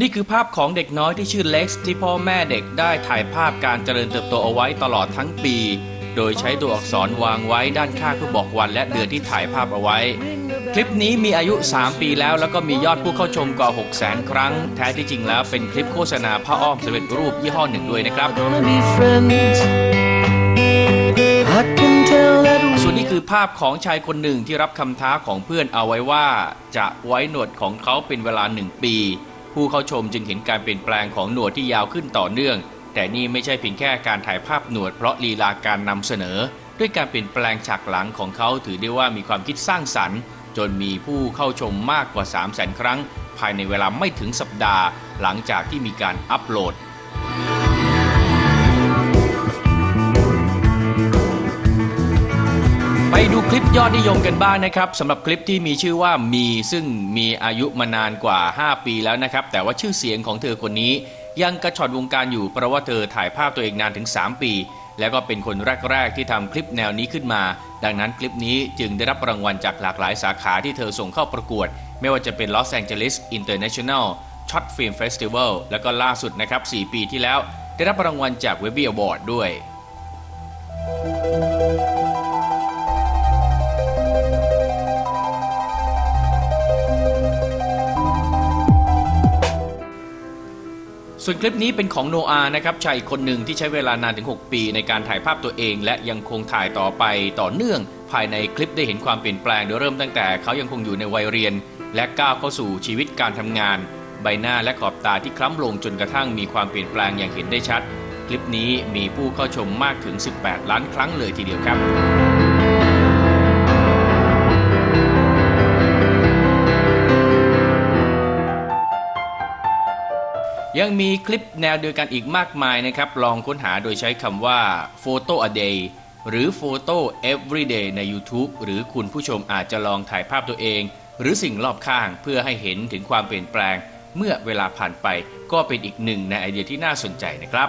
นี่คือภาพของเด็กน้อยที่ชื่อเล็กซ์ที่พ่อแม่เด็กได้ถ่ายภาพการเจริญเติบโตเอาไว้ตลอดทั้งปี โดยใช้ตัวอักษรวางไว้ด้านข้างเพื่อบอกวันและเดือนที่ถ่ายภาพเอาไว้ คลิปนี้มีอายุ 3 ปีแล้วแล้วก็มียอดผู้เข้าชมกว่า6 0 0 0 0 0ครั้ง แท้ที่จริงแล้วเป็นคลิปโฆษณาผ้าอ้อมสำเร็จรูปยี่ห้อหนึ่งด้วยนะครับ gonna be friends. I can tell that ส่วนนี้คือภาพของชายคนหนึ่งที่รับคำท้าของเพื่อนเอาไว้ว่า จะไว้หนวดของเขาเป็นเวลาหนึ่งปี ผู้เข้าชมจึงเห็นการเปลี่ยนแปลงของหนวดที่ยาวขึ้นต่อเนื่อง แต่นี่ไม่ใช่เพียงแค่การถ่ายภาพหนวดเพราะลีลาการนำเสนอ ด้วยการเปลี่ยนแปลงฉากหลังของเขาถือได้ว่ามีความคิดสร้างสรรค์ จนมีผู้เข้าชมมากกว่า 3 0 0 0 0 0 ครั้ง ภายในเวลาไม่ถึงสัปดาห์ หลังจากที่มีการอัปโหลด ดูคลิปยอดนิยมกันบ้างนะครับสำหรับคลิปที่มีชื่อว่ามีซึ่งมีอายุมานานกว่า 5 ปีแล้วนะครับ แต่ว่าชื่อเสียงของเธอคนนี้ ยังกระชอนวงการอยู่เพราะว่าเธอถ่ายภาพตัวเองนานถึง 3 ปี แล้วก็เป็นคนแรก ๆ ที่ทำคลิปแนวนี้ขึ้นมา ดังนั้นคลิปนี้จึงได้รับรางวัลจากหลากหลายสาขาที่เธอส่งเข้าประกวด ไม่ว่าจะเป็น Los Angeles International Short Film Festival แล้วก็ล่าสุดนะครับ 4 ปีที่แล้ว ได้รับรางวัลจาก Webby Award ด้วย ส่วนคลิปนี้เป็นของโนอานะครับชายอีกคนหนึ่งที่ใช้เวลานานถึง 6 ปีในการถ่ายภาพตัวเอง และยังคงถ่ายต่อไปต่อเนื่อง ภายในคลิปได้เห็นความเปลี่ยนแปลงโดยเริ่มตั้งแต่เขายังคงอยู่ในวัยเรียน และก้าวเข้าสู่ชีวิตการทำงาน ใบหน้าและขอบตาที่คล้ำลงจนกระทั่งมีความเปลี่ยนแปลงอย่างเห็นได้ชัด คลิปนี้มีผู้เข้าชมมากถึง 18 ล้านครั้งเลยทีเดียวครับ ยังมีคลิปแนวเดียวกันอีกมากมายนะครับ ลองค้นหาโดยใช้คำว่า photo a day หรือ photo every day ใน YouTube หรือคุณผู้ชมอาจจะลองถ่ายภาพตัวเอง หรือสิ่งรอบข้างเพื่อให้เห็นถึงความเปลี่ยนแปลง เมื่อเวลาผ่านไปก็เป็นอีกหนึ่งในไอเดียที่น่าสนใจนะครับ